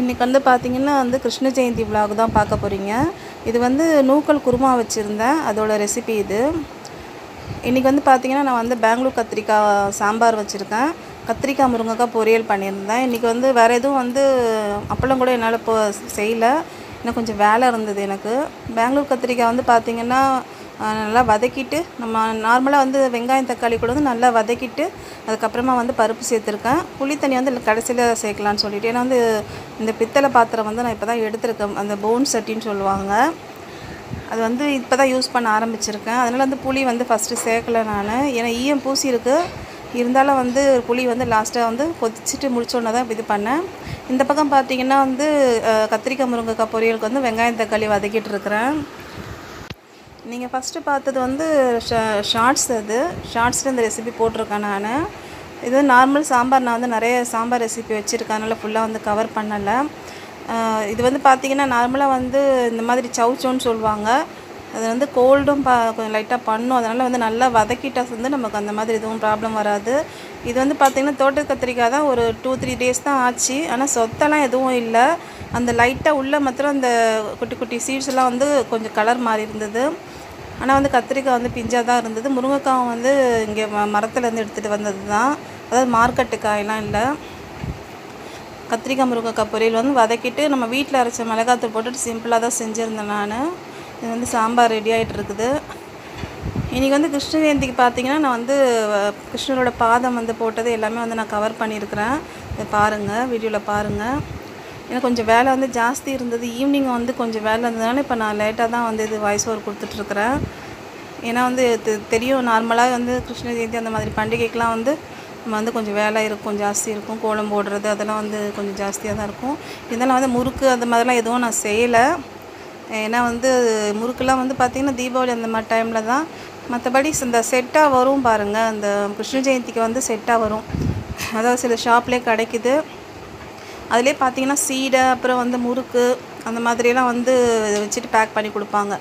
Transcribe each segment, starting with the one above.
இன்றைக்கி வந்து பார்த்திங்கன்னா வந்து கிருஷ்ண ஜெயந்தி விலாக் தான் பார்க்க போகிறீங்க இது வந்து நூக்கல் குருமா வச்சுருந்தேன். அதோடய ரெசிபி இது. இன்றைக்கி வந்து பார்த்திங்கன்னா நான் வந்து பெங்களூர் கத்திரிக்காய் சாம்பார் வச்சுருக்கேன். கத்திரிக்காய் முருங்கைக்காய் பொரியல் பண்ணியிருந்தேன். இன்றைக்கி வந்து வேறு எதுவும் வந்து அப்பளம் கூட என்னால் இப்போ செய்யலை. இன்னும் கொஞ்சம் வேலை இருந்தது எனக்கு. பெங்களூர் கத்திரிக்காய் வந்து பார்த்திங்கன்னா நல்லா வதக்கிட்டு நம்ம நார்மலாக வந்து வெங்காயம் தக்காளி கூட வந்து நல்லா வதக்கிட்டு அதுக்கப்புறமா வந்து பருப்பு சேர்த்துருக்கேன். புளி தண்ணி வந்து கடைசியில் சேர்க்கலான்னு சொல்லிட்டு. ஏன்னா வந்து இந்த பித்தளை பாத்திரம் வந்து நான் இப்போ தான் எடுத்திருக்கேன். அந்த போன் சட்டின்னு சொல்லுவாங்க. அது வந்து இப்போ தான் யூஸ் பண்ண ஆரம்பிச்சிருக்கேன். அதனால் வந்து புளி வந்து ஃபஸ்ட்டு சேர்க்கல நான். ஏன்னா ஈயம் பூசி இருக்குது இருந்தாலும் வந்து புளி வந்து லாஸ்ட்டாக வந்து கொதிச்சுட்டு முடிச்சோன்னே தான் இது பண்ணேன். இந்த பக்கம் பார்த்தீங்கன்னா வந்து கத்திரிக்காய் முருங்கைக்காய் பொரியலுக்கு வந்து வெங்காயம் தக்காளி வதக்கிட்டு இருக்கிறேன். நீங்கள் ஃபஸ்ட்டு பார்த்தது வந்து ஷார்ட்ஸ் அது. ஷார்ட்ஸில் இந்த ரெசிபி போட்டிருக்கேன் நான். இது நார்மல் சாம்பார் நான் வந்து நிறைய சாம்பார் ரெசிபி வச்சுருக்கேன் அதனால் ஃபுல்லாக வந்து கவர் பண்ணலை. இது வந்து பார்த்திங்கன்னா நார்மலாக வந்து இந்த மாதிரி சவுச்சோன்னு சொல்லுவாங்க. அது வந்து கோல்டும் பா கொஞ்சம் லைட்டாக பண்ணும். அதனால் வந்து நல்லா வதக்கிட்டா வந்து நமக்கு அந்த மாதிரி எதுவும் ப்ராப்ளம் வராது. இது வந்து பார்த்திங்கன்னா தோட்ட கத்திரிக்காய் தான் ஒரு டூ த்ரீ டேஸ் தான் ஆச்சு. ஆனால் சொத்தெல்லாம் எதுவும் இல்லை. அந்த லைட்டாக உள்ளே மாத்திரம் அந்த குட்டி குட்டி சீட்ஸ் எல்லாம் வந்து கொஞ்சம் கலர் மாறி இருந்தது. ஆனால் வந்து கத்திரிக்காய் வந்து பிஞ்சாக தான் இருந்தது. முருங்கைக்காய் வந்து இங்கே ம மரத்துலேருந்து எடுத்துகிட்டு வந்தது தான் அதாவது மார்க்கெட்டு காயெல்லாம் இல்லை. கத்திரிக்காய் முருங்கைக்காய் பொரியல் வந்து வதக்கிட்டு நம்ம வீட்டில் அரைச்ச மிளகாத்தூள் போட்டுட்டு சிம்பிளாக தான் செஞ்சுருந்தேன் நான். இது வந்து சாம்பார் ரெடி ஆகிட்டு இருக்குது. இன்றைக்கி வந்து கிருஷ்ண ஜெயந்திக்கு பார்த்தீங்கன்னா நான் வந்து கிருஷ்ணரோட பாதம் வந்து போட்டது எல்லாமே வந்து நான் கவர் பண்ணியிருக்கிறேன். இதை பாருங்கள் வீடியோவில் பாருங்கள் எனக்கு கொஞ்சம் வேலை வந்து ஜாஸ்தி இருந்தது. ஈவினிங் வந்து கொஞ்சம் வேலை இருந்ததுனால இப்போ நான் லேட்டாக தான் வந்து இது வாய்ஸ் ஓவர் கொடுத்துட்ருக்குறேன் ஏன்னா வந்து தெ- தெரியும் நார்மலாக வந்து கிருஷ்ண ஜெயந்தி அந்த மாதிரி பண்டிகைக்கெலாம் வந்து நம்ம வந்து கொஞ்சம் வேலை இருக்கும் ஜாஸ்தி இருக்கும். கோலம் போடுறது அதெல்லாம் வந்து கொஞ்சம் ஜாஸ்தியாக தான் இருக்கும். இதெல்லாம் வந்து முறுக்கு அந்த மாதிரிலாம் எதுவும் நான் செய்யலை. ஏன்னா வந்து முறுக்கெல்லாம் வந்து பார்த்திங்கன்னா தீபாவளி அந்த மாதிரி டைமில் தான். மற்றபடி இந்த செட்டாக வரும் பாருங்கள் அந்த கிருஷ்ண ஜெயந்திக்கு வந்து செட்டாக வரும். அதாவது சில ஷாப்லேயே கிடைக்குது. அதிலே பார்த்தீங்கன்னா சீடை அப்புறம் வந்து முறுக்கு அந்த மாதிரியெல்லாம் வந்து வச்சுட்டு பேக் பண்ணி கொடுப்பாங்க.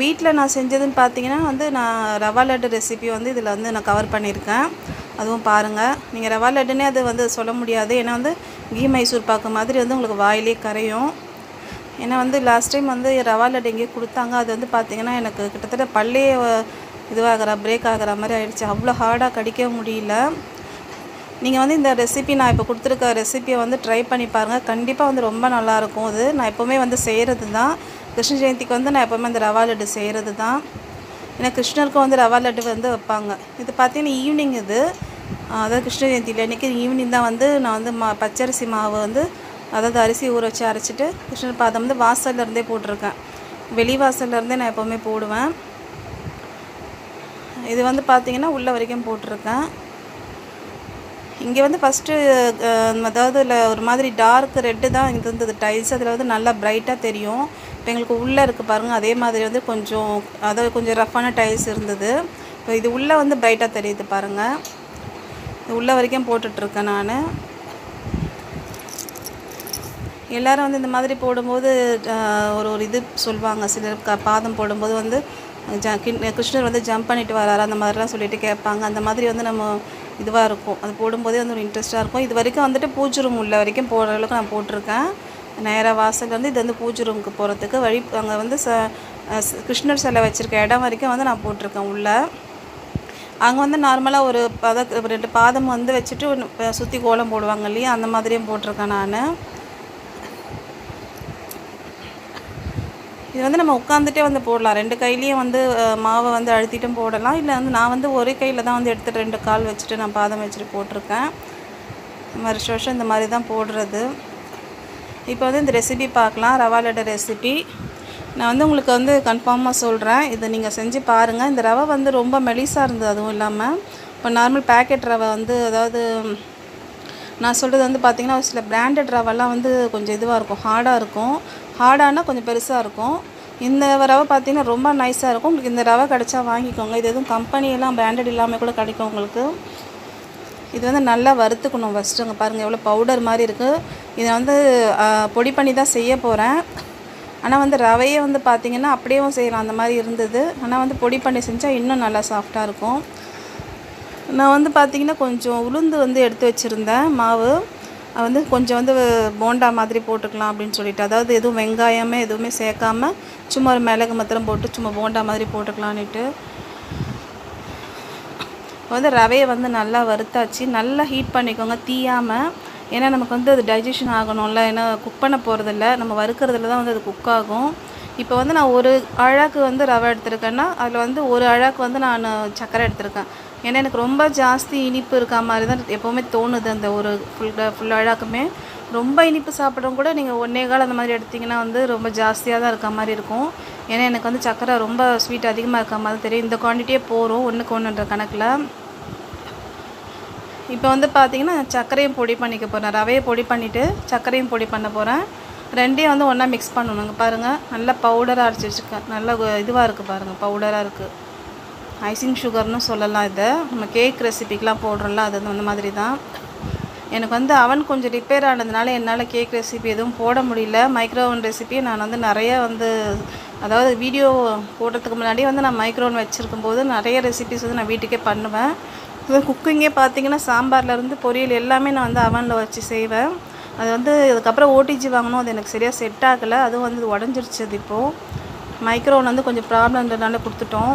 வீட்டில் நான் செஞ்சதுன்னு பார்த்தீங்கன்னா வந்து நான் ரவா லட்டு ரெசிபி வந்து இதில் வந்து நான் கவர் பண்ணியிருக்கேன். அதுவும் பாருங்கள் நீங்கள் ரவா லட்டுனே அது வந்து சொல்ல முடியாது. ஏன்னா வந்து கீ மைசூர் பாக்கு மாதிரி வந்து உங்களுக்கு வாயிலே கரையும். ஏன்னா வந்து லாஸ்ட் டைம் வந்து ரவா லட்டு எங்கேயோ கொடுத்தாங்க. அது வந்து பார்த்தீங்கன்னா எனக்கு கிட்டத்தட்ட பள்ளியே இதுவாகிற பிரேக் ஆகிற மாதிரி ஆயிடுச்சு. அவ்வளோ ஹார்டாக கடிக்க முடியல. நீங்கள் வந்து இந்த ரெசிபி நான் இப்போ கொடுத்துருக்க ரெசிபியை வந்து ட்ரை பண்ணி பாருங்கள் கண்டிப்பாக வந்து ரொம்ப நல்லாயிருக்கும் அது. நான் எப்போவுமே வந்து செய்கிறது தான் கிருஷ்ண ஜெயந்திக்கு வந்து நான் எப்போவுமே அந்த ரவா லட்டு செய்கிறது தான் ஏன்னா கிருஷ்ணருக்கும் வந்து ரவா லட்டு வந்து வைப்பாங்க. இது பார்த்தீங்கன்னா ஈவினிங் இது. அதாவது கிருஷ்ண ஜெயந்தியில் இன்றைக்கி ஈவினிங் தான் வந்து நான் வந்து மா பச்சரிசி மாவு வந்து அதாவது அரிசி ஊற வச்சு அரைச்சிட்டு கிருஷ்ணர் பாதம் வந்து வாசல்லேருந்தே போட்டிருக்கேன். வெளி வாசல்ல இருந்தே நான் எப்போவுமே போடுவேன். இது வந்து பார்த்தீங்கன்னா உள்ள வரைக்கும் போட்டிருக்கேன். இங்கே வந்து ஃபஸ்ட்டு அதாவது இல்லை ஒரு மாதிரி டார்க் ரெட்டு தான் இது இருந்தது. டைல்ஸ் அதில் வந்து நல்லா ப்ரைட்டாக தெரியும். இப்போ எங்களுக்கு உள்ளே இருக்குது பாருங்கள் அதே மாதிரி வந்து கொஞ்சம் அதாவது கொஞ்சம் ரஃப்பான டைல்ஸ் இருந்தது. இப்போ இது உள்ளே வந்து ப்ரைட்டாக தெரியுது பாருங்கள் இது உள்ளே வரைக்கும் போட்டுட்ருக்கேன் நான். எல்லாரும் வந்து இந்த மாதிரி போடும்போது ஒரு ஒரு இது சொல்லுவாங்க சிலர் க பாதம் போடும்போது வந்து ஜ கிண்- கிருஷ்ணர் வந்து ஜம்ப் பண்ணிட்டு வராரு அந்த மாதிரிலாம் சொல்லிட்டு கேட்பாங்க. அந்த மாதிரி வந்து நம்ம இதுவாக இருக்கும். அது போடும்போதே வந்து ஒரு இன்ட்ரெஸ்ட்டாக இருக்கும். இது வரைக்கும் வந்துட்டு பூஜை ரூம் உள்ள வரைக்கும் போகிற அளவுக்கு நான் போட்டிருக்கேன். நேராக வாசல்ல இது வந்து பூஜை ரூமுக்கு போகிறதுக்கு வழி அங்கே வந்து ச கிருஷ்ணர் சிலை வச்சுருக்க இடம் வரைக்கும் வந்து நான் போட்டிருக்கேன் உள்ளே. அங்கே வந்து நார்மலாக ஒரு பத ரெண்டு பாதம் வந்து வச்சுட்டு சுற்றி கோலம் போடுவாங்க இல்லையா? அந்த மாதிரியும் போட்டிருக்கேன் நான். இது வந்து நம்ம உட்காந்துட்டே வந்து போடலாம். ரெண்டு கையிலையும் வந்து மாவை வந்து அழுத்திட்டும் போடலாம். இல்லை வந்து நான் வந்து ஒரே கையில் தான் வந்து எடுத்துகிட்டு ரெண்டு கால் வச்சுட்டு நான் பாதம் வச்சுட்டு போட்டிருக்கேன். வருஷம் வருஷம் இந்த மாதிரி தான் போடுறது. இப்போ வந்து இந்த ரெசிபி பார்க்கலாம். ரவா லட்டு ரெசிபி நான் வந்து உங்களுக்கு வந்து கன்ஃபார்மாக சொல்கிறேன் இதை நீங்கள் செஞ்சு பாருங்கள் இந்த ரவை வந்து ரொம்ப மெலிசாக இருந்தது அதுவும் இல்லாமல் இப்போ நார்மல் பேக்கெட் ரவை வந்து அதாவது நான் சொல்கிறது வந்து பார்த்திங்கன்னா ஒரு சில பிராண்டட் ரவெல்லாம் வந்து கொஞ்சம் இதுவாக இருக்கும். ஹார்டாக இருக்கும். ஹார்டானால் கொஞ்சம் பெருசாக இருக்கும். இந்த ரவை பார்த்தீங்கன்னா ரொம்ப நைஸாக இருக்கும். உங்களுக்கு இந்த ரவை கிடச்சா வாங்கிக்கோங்க. இது எதுவும் கம்பெனியெல்லாம் பிராண்டட் இல்லாமல் கூட கிடைக்கும் உங்களுக்கு. இது வந்து நல்லா வறுத்துக்கணும் ஃபஸ்ட்டு அங்கே பாருங்கள் எவ்வளோ பவுடர் மாதிரி இருக்குது இதை வந்து பொடி பண்ணி தான் செய்ய போகிறேன் ஆனால் வந்து ரவையே வந்து பார்த்திங்கன்னா அப்படியேவும் செய்யலாம். அந்த மாதிரி இருந்தது. ஆனால் வந்து பொடி பண்ணி செஞ்சால் இன்னும் நல்லா சாஃப்டாக இருக்கும். நான் வந்து பார்த்திங்கன்னா கொஞ்சம் உளுந்து வந்து எடுத்து வச்சுருந்தேன். மாவு. வந்து கொஞ்சம் வந்து போண்டா மாதிரி போட்டுக்கலாம் அப்படின்னு சொல்லிட்டு அதாவது எதுவும் வெங்காயமே எதுவுமே சேர்க்காம சும்மா ஒரு மிளகு மாத்திரம் போட்டு சும்மா போண்டா மாதிரி போட்டுக்கலான்ட்டு வந்து ரவையை வந்து நல்லா வறுத்தாச்சு. நல்லா ஹீட் பண்ணிக்கோங்க தீயாமல் ஏன்னா நமக்கு வந்து அது டைஜஷன் ஆகணும்ல. ஏன்னா குக் பண்ண போகிறதில்ல நம்ம வறுக்கிறதுல தான் வந்து அது குக் ஆகும். இப்போ வந்து நான் ஒரு அழாக்கு வந்து ரவை எடுத்திருக்கேன்னா அதில் வந்து ஒரு அழாக்கு வந்து நான் சர்க்கரை எடுத்திருக்கேன். ஏன்னா எனக்கு ரொம்ப ஜாஸ்தி இனிப்பு இருக்கா மாதிரி தான் எப்போவுமே தோணுது அந்த ஒரு ஃபுல் ஃபுல் அழாக்குமே ரொம்ப இனிப்பு சாப்பிட்றவங்க கூட நீங்கள் ஒன்றே கால் அந்த மாதிரி எடுத்திங்கன்னா வந்து ரொம்ப ஜாஸ்தியாக தான் இருக்க மாதிரி இருக்கும். ஏன்னா எனக்கு வந்து சக்கரை ரொம்ப ஸ்வீட் அதிகமாக இருக்க மாதிரி தெரியும். இந்த குவான்டிட்டியே போகிறோம் ஒன்றுக்கு ஒன்றுன்ற கணக்கில். இப்போ வந்து பார்த்தீங்கன்னா சர்க்கரையும் பொடி பண்ணிக்க போகிறேன் ரவையை பொடி பண்ணிவிட்டு சர்க்கரையும் பொடி பண்ண போகிறேன் ரெண்டையும் வந்து ஒன்றா மிக்ஸ் பண்ணணுங்க பாருங்கள் நல்லா பவுடராக அரைச்சி வச்சுருக்கேன். நல்லா இதுவாக இருக்குது பாருங்கள் பவுடராக இருக்குது ஐசிங் சுகர்னு சொல்லலாம் இதை. நம்ம கேக் ரெசிபிக்கெலாம் போடுறோம்ல அது வந்து அந்த மாதிரி தான் எனக்கு வந்து அவன் கொஞ்சம் ரிப்பேர் ஆனதுனால என்னால் கேக் ரெசிபி எதுவும் போட முடியல. மைக்ரோவன் ரெசிபியை நான் வந்து நிறைய வந்து அதாவது வீடியோ போடுறதுக்கு முன்னாடி வந்து நான் மைக்ரோவன் வச்சுருக்கும் போது நிறைய ரெசிபிஸ் வந்து நான் வீட்டுக்கே பண்ணுவேன். இது குக்கிங்கே பார்த்தீங்கன்னா சாம்பார்லேருந்து பொரியல் எல்லாமே நான் வந்து அவனில் வச்சு செய்வேன். அது வந்து அதுக்கப்புறம் ஓடிஜி வாங்கணும் அது எனக்கு சரியாக செட் ஆகலை. அதுவும் வந்து உடஞ்சிருச்சு அது இப்போது மைக்ரோவன் வந்து கொஞ்சம் ப்ராப்ளம்ன்றனால கொடுத்துட்டோம்.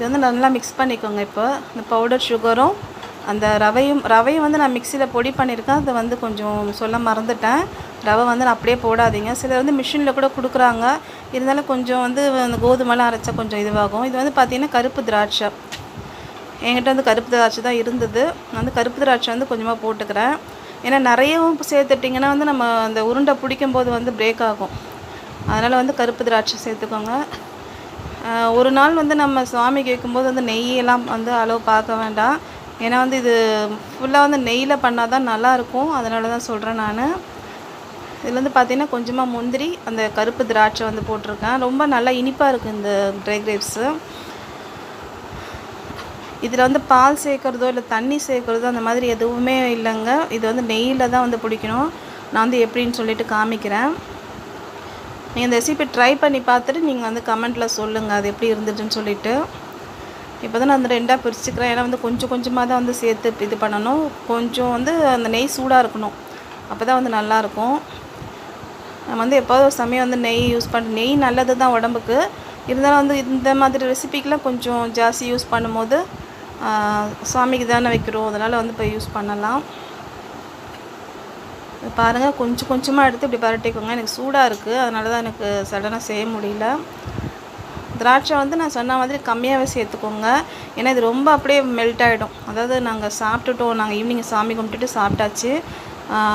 இது வந்து நல்லா மிக்ஸ் பண்ணிக்கோங்க இப்போ. இந்த பவுடர் சுகரும் அந்த ரவையும் ரவையும் வந்து நான் மிக்சியில் பொடி பண்ணியிருக்கேன். அதை வந்து கொஞ்சம் சொல்ல மறந்துட்டேன். ரவை வந்து நான் அப்படியே போடாதீங்க. சிலர் வந்து மிஷினில் கூட கொடுக்குறாங்க. இருந்தாலும் கொஞ்சம் வந்து அந்த கோதுமைலாம் அரைச்சா கொஞ்சம் இதுவாகும். இது வந்து பார்த்திங்கன்னா கருப்பு திராட்சை. என்கிட்ட வந்து கருப்பு திராட்சை தான் இருந்தது. நான் வந்து கருப்பு திராட்சை வந்து கொஞ்சமாக போட்டுக்கிறேன். ஏன்னா நிறையவும் சேர்த்துட்டிங்கன்னா வந்து நம்ம அந்த உருண்டை பிடிக்கும்போது வந்து பிரேக் ஆகும். அதனால் வந்து கருப்பு திராட்சை சேர்த்துக்கோங்க. ஒரு நாள் வந்து நம்ம சுவாமி கேட்கும்போது வந்து நெய்யெல்லாம் வந்து அளவு பார்க்க வேண்டாம். ஏன்னா வந்து இது ஃபுல்லாக வந்து நெய்யில் பண்ணால் தான் நல்லாயிருக்கும். அதனால தான் சொல்கிறேன் நான். இதில் வந்து பார்த்தீங்கன்னா கொஞ்சமாக முந்திரி அந்த கருப்பு திராட்சை வந்து போட்டிருக்கேன். ரொம்ப நல்லா இனிப்பாக இருக்குது இந்த ட்ரை கிரேப்ஸு இதில் வந்து பால் சேர்க்குறதோ இல்லை தண்ணி சேர்க்குறதோ அந்த மாதிரி எதுவுமே இல்லைங்க. இது வந்து நெய்யில் தான் வந்து பிடிக்கணும். நான் வந்து எப்படின்னு சொல்லிட்டு காமிக்கிறேன். நீங்கள் இந்த ரெசிபி ட்ரை பண்ணி பார்த்துட்டு நீங்கள் வந்து கமெண்ட்டில் சொல்லுங்கள் அது எப்படி இருந்துட்டுன்னு சொல்லிட்டு. இப்போ தான் நான் அந்த ரெண்டாக பிரிச்சுக்கிறேன். ஏன்னா வந்து கொஞ்சம் கொஞ்சமாக தான் வந்து சேர்த்து இது பண்ணணும். கொஞ்சம் வந்து அந்த நெய் சூடாக இருக்கணும். அப்போ தான் வந்து நல்லாயிருக்கும் நம்ம வந்து எப்போதும் ஒரு சமயம் வந்து நெய் யூஸ் பண்ண நெய் நல்லது தான் உடம்புக்கு. இருந்தாலும் வந்து இந்த மாதிரி ரெசிபிக்கெலாம் கொஞ்சம் ஜாஸ்தி யூஸ் பண்ணும்போது சாமிக்கு தானே வைக்கிறோம். அதனால் வந்து இப்போ யூஸ் பண்ணலாம். பாருங்கள் கொஞ்சம் கொஞ்சமாக எடுத்து இப்படி பரட்டிக்கோங்க. எனக்கு சூடாக இருக்குது அதனால தான் எனக்கு சடனாக செய்ய முடியல. திராட்சை வந்து நான் சொன்ன மாதிரி கம்மியாகவே சேர்த்துக்கோங்க. ஏன்னா இது ரொம்ப அப்படியே மெல்ட் ஆகிடும் அதாவது நாங்கள் சாப்பிட்டுட்டோம். நாங்கள் ஈவினிங் சாமி கும்பிட்டுட்டு சாப்பிட்டாச்சு.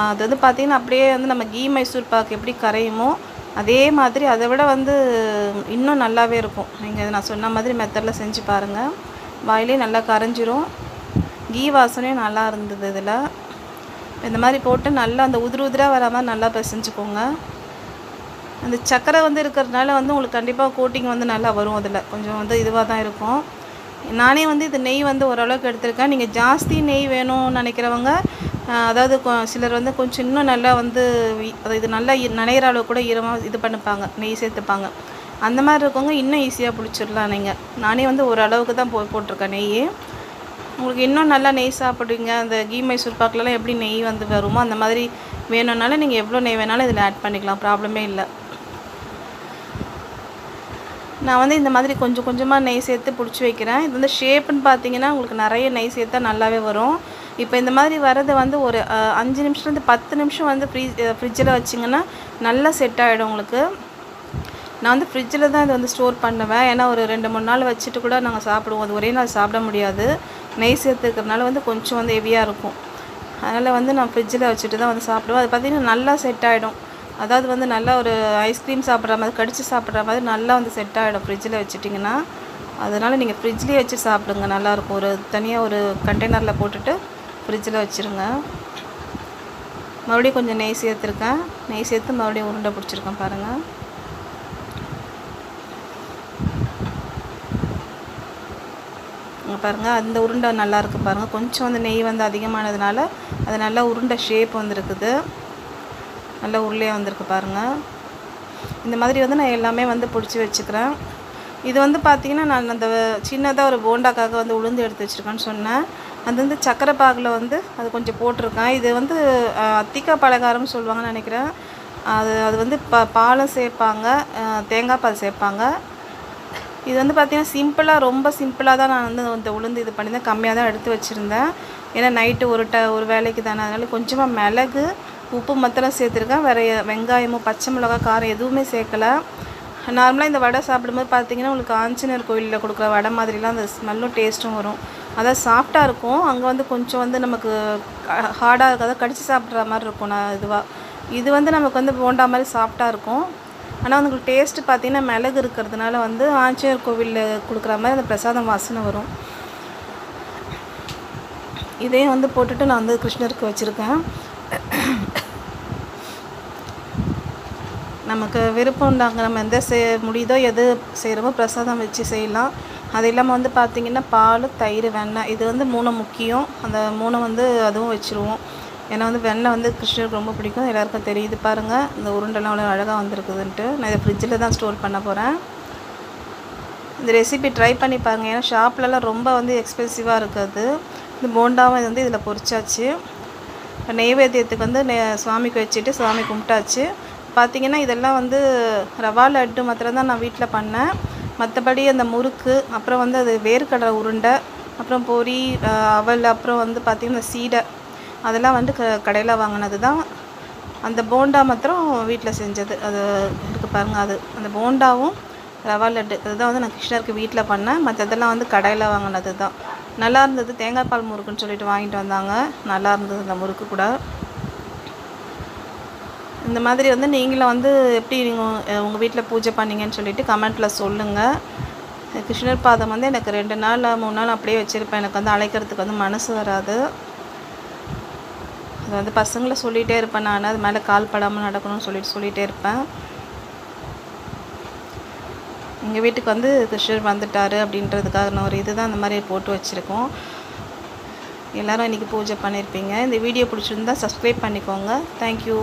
அது வந்து பார்த்திங்கன்னா அப்படியே வந்து நம்ம கீ மைசூர் பாக்கு எப்படி கரையுமோ அதே மாதிரி அதை விட வந்து இன்னும் நல்லாவே இருக்கும். நீங்கள் நான் சொன்ன மாதிரி மெத்தடில் செஞ்சு பாருங்கள் வாயிலே நல்லா கரைஞ்சிரும். கீ வாசனையும் நல்லா இருந்தது இதில். இந்த மாதிரி போட்டு நல்லா அந்த உதிரி உதிராக வர மாதிரி நல்லா பிசைஞ்சுக்கோங்க. அந்த சக்கரை வந்து இருக்கிறதுனால வந்து உங்களுக்கு கண்டிப்பாக கோட்டிங் வந்து நல்லா வரும் அதில். கொஞ்சம் வந்து இதுவாக தான் இருக்கும். நானே வந்து இது நெய் வந்து ஓரளவுக்கு எடுத்திருக்கேன். நீங்கள் ஜாஸ்தி நெய் வேணும்னு நினைக்கிறவங்க அதாவது கொ- சிலர் வந்து கொஞ்சம் இன்னும் நல்லா வந்து இது நல்லா நனைகிற அளவு கூட ஈரமாக இது பண்ணிப்பாங்க. நெய் சேர்த்துப்பாங்க. அந்த மாதிரி இருக்கவங்க இன்னும் ஈஸியாக பிடிச்சிடலாம் நீங்கள் நானே வந்து ஓரளவுக்கு தான் போ போட்டிருக்கேன் நெய் உங்களுக்கு இன்னும் நல்லா நெய் சாப்பிடுவீங்க. அந்த கீ மைசூர் பாக்கிலலாம் எப்படி நெய் வந்து வருமோ அந்த மாதிரி வேணும்னாலும் நீங்கள் எவ்வளோ நெய் வேணாலும் இதில் ஆட் பண்ணிக்கலாம். ப்ராப்ளமே இல்லை. நான் வந்து இந்த மாதிரி கொஞ்சம் கொஞ்சமாக நெய் சேர்த்து பிடிச்சி வைக்கிறேன். இது வந்து ஷேப்புன்னு பார்த்தீங்கன்னா உங்களுக்கு நிறைய நெய் சேர்த்தா நல்லாவே வரும். இப்போ இந்த மாதிரி வரது வந்து ஒரு அஞ்சு நிமிஷத்துலேருந்து பத்து நிமிஷம் வந்து ஃப்ரீ ஃப்ரிட்ஜில் வச்சிங்கன்னா நல்லா செட் ஆகிடும் உங்களுக்கு. நான் வந்து ஃப்ரிட்ஜில் தான் இதை வந்து ஸ்டோர் பண்ணுவேன். ஏன்னா ஒரு ரெண்டு மூணு நாள் வச்சுட்டு கூட நாங்கள் சாப்பிடுவோம். அது ஒரே நாள் சாப்பிட முடியாது. நெய் சேர்த்துக்கிறதுனால வந்து கொஞ்சம் வந்து ஹெவியாக இருக்கும். அதனால் வந்து நான் ஃப்ரிட்ஜில் வச்சுட்டு தான் வந்து சாப்பிடுவேன். அது பார்த்திங்கன்னா நல்லா செட் ஆகிடும் அதாவது வந்து நல்லா ஒரு ஐஸ்கிரீம் சாப்பிட்ற மாதிரி கடித்து சாப்பிட்ற மாதிரி நல்லா வந்து செட் ஆகிடும் ஃப்ரிட்ஜில் வச்சுட்டிங்கன்னா. அதனால் நீங்கள் ஃப்ரிட்ஜ்லேயே வச்சு சாப்பிடுங்க. நல்லாயிருக்கும் ஒரு தனியாக ஒரு கண்டெய்னரில் போட்டுட்டு ஃப்ரிட்ஜில் வச்சுருங்க. மறுபடியும் கொஞ்சம் நெய் சேர்த்துருக்கேன். நெய் சேர்த்து மறுபடியும் உருண்டை பிடிச்சிருக்கேன் பாருங்கள் பாருங்கள் பாருங்கள் அந்த உருண்டை நல்லாயிருக்கு பாருங்கள் கொஞ்சம் வந்து நெய் வந்து அதிகமானதுனால அது நல்லா உருண்டை ஷேப் வந்துருக்குது. நல்லா உருளையாக வந்திருக்கு பாருங்கள் இந்த மாதிரி வந்து நான் எல்லாமே வந்து பிடிச்சி வச்சுக்கிறேன். இது வந்து பார்த்திங்கன்னா நான் அந்த சின்னதாக ஒரு போண்டாக்காக வந்து உளுந்து எடுத்து வச்சுருக்கேன்னு சொன்னேன். அது வந்து சக்கரை பாகில் வந்து அது கொஞ்சம் போட்டிருக்கேன். இது வந்து அத்திக்காய் அத்திக்கா பலகாரம்னு சொல்லுவாங்கன்னு நினைக்கிறேன். அது அது வந்து ப பாலை சேர்ப்பாங்க. தேங்காய் பால் சேர்ப்பாங்க. இது வந்து பார்த்திங்கன்னா சிம்பிளாக ரொம்ப சிம்பிளாக தான் நான் வந்து இந்த உளுந்து இது பண்ணியிருந்தேன். கம்மியாக தான் எடுத்து வச்சுருந்தேன். ஏன்னா நைட்டு ஒரு ட ஒரு வேலைக்கு தானே. அதனால் கொஞ்சமாக மிளகு உப்பு மாத்திரம் சேர்த்துருக்கேன். வேறு வெங்காயமோ பச்சை மிளகா காரம் எதுவுமே சேர்க்கலை. நார்மலாக இந்த வடை சாப்பிடும்போது பார்த்தீங்கன்னா உங்களுக்கு ஆஞ்சநேயர் கோயிலில் கொடுக்குற வடை மாதிரிலாம் அந்த ஸ்மெல்லும் டேஸ்ட்டும் வரும். அதான் சாஃப்டாக இருக்கும். அங்கே வந்து கொஞ்சம் வந்து நமக்கு ஹார்டாக இருக்காது கடிச்சு சாப்பிட்ற மாதிரி இருக்கும். நான் இதுவாக இது வந்து நமக்கு வந்து போண்டா மாதிரி சாஃப்டாக இருக்கும். ஆனால் உங்களுக்கு டேஸ்ட்டு பார்த்தீங்கன்னா மிளகு இருக்கிறதுனால வந்து ஆஞ்சநேயர் கோவிலில் கொடுக்குற மாதிரி அந்த பிரசாதம் வாசனை வரும். இதையும் வந்து போட்டுட்டு நான் வந்து கிருஷ்ணருக்கு வச்சுருக்கேன். நமக்கு விருப்பம் உண்டாங்க நம்ம எந்த செய் முடியுதோ எது செய்கிறோமோ பிரசாதம் வச்சு செய்யலாம். அது இல்லாமல் வந்து பார்த்திங்கன்னா பால் தயிர் வெண்ணெய் இது வந்து மூணு முக்கியம். அந்த மூணு வந்து அதுவும் வச்சுருவோம். ஏன்னா வந்து வெண்ணெய் வந்து கிருஷ்ணருக்கு ரொம்ப பிடிக்கும். எல்லாருக்கும் தெரியுது பாருங்கள் இந்த உருண்டெல்லாம் அவ்வளோ அழகாக வந்திருக்குதுன்ட்டு. நான் இதை ஃப்ரிட்ஜில் தான் ஸ்டோர் பண்ண போகிறேன் இந்த ரெசிபி ட்ரை பண்ணி பாருங்கள் ஏன்னா ஷாப்லலாம் ரொம்ப வந்து எக்ஸ்பென்சிவாக இருக்குது. இந்த போண்டாவும் வந்து இதில் பொரிச்சாச்சு. நெய்வேத்தியத்துக்கு வந்து நெ- சுவாமிக்கு வச்சுட்டு சுவாமி கும்பிட்டாச்சு. பார்த்தீங்கன்னா இதெல்லாம் வந்து ரவா லட்டு மாத்திரம் தான் நான் வீட்டில் பண்ணேன். மற்றபடி அந்த முறுக்கு அப்புறம் வந்து அது வேர்க்கடலை உருண்டை அப்புறம் பொரி அவல் அப்புறம் வந்து பார்த்திங்கன்னா சீடை. அதெல்லாம் வந்து க கடையில் வாங்கினது தான் அந்த போண்டா மாத்திரம் வீட்டில் செஞ்சது. அது இருக்குது பாருங்கள் அது. அந்த போண்டாவும் ரவா லட்டு. அதுதான் வந்து நான் கிருஷ்ணருக்கு வீட்டில் பண்ணேன். மற்றதெல்லாம் வந்து கடையில் வாங்கினது தான் நல்லா இருந்தது. தேங்காய் பால் முறுக்குன்னு சொல்லிட்டு வாங்கிட்டு வந்தாங்க. நல்லா இருந்தது அந்த முறுக்கு கூட. இந்த மாதிரி வந்து நீங்களும் வந்து எப்படி நீங்கள் உங்கள் வீட்டில் பூஜை பண்ணீங்கன்னு சொல்லிட்டு கமெண்ட்டில் சொல்லுங்கள் கிருஷ்ணர் பாதம் வந்து எனக்கு ரெண்டு நாள் மூணு நாள் அப்படியே வச்சுருப்பேன். எனக்கு வந்து அழைக்கிறதுக்கு வந்து மனசு வராது. அது வந்து பசங்களை சொல்லிகிட்டே இருப்பேன் நான். அது மேலே கால் படாமல் நடக்கணும்னு சொல்லிட்டு சொல்லிகிட்டே இருப்பேன். எங்கள் வீட்டுக்கு வந்து கிருஷ்ணர் வந்துட்டார் அப்படின்றதுக்காக நான் ஒரு இதுதான் அந்த மாதிரி போட்டு வச்சுருக்கோம். எல்லாரும் இன்றைக்கி பூஜை பண்ணியிருப்பீங்க இந்த வீடியோ பிடிச்சிருந்தா சப்ஸ்கிரைப் பண்ணிக்கோங்க. தேங்க்யூ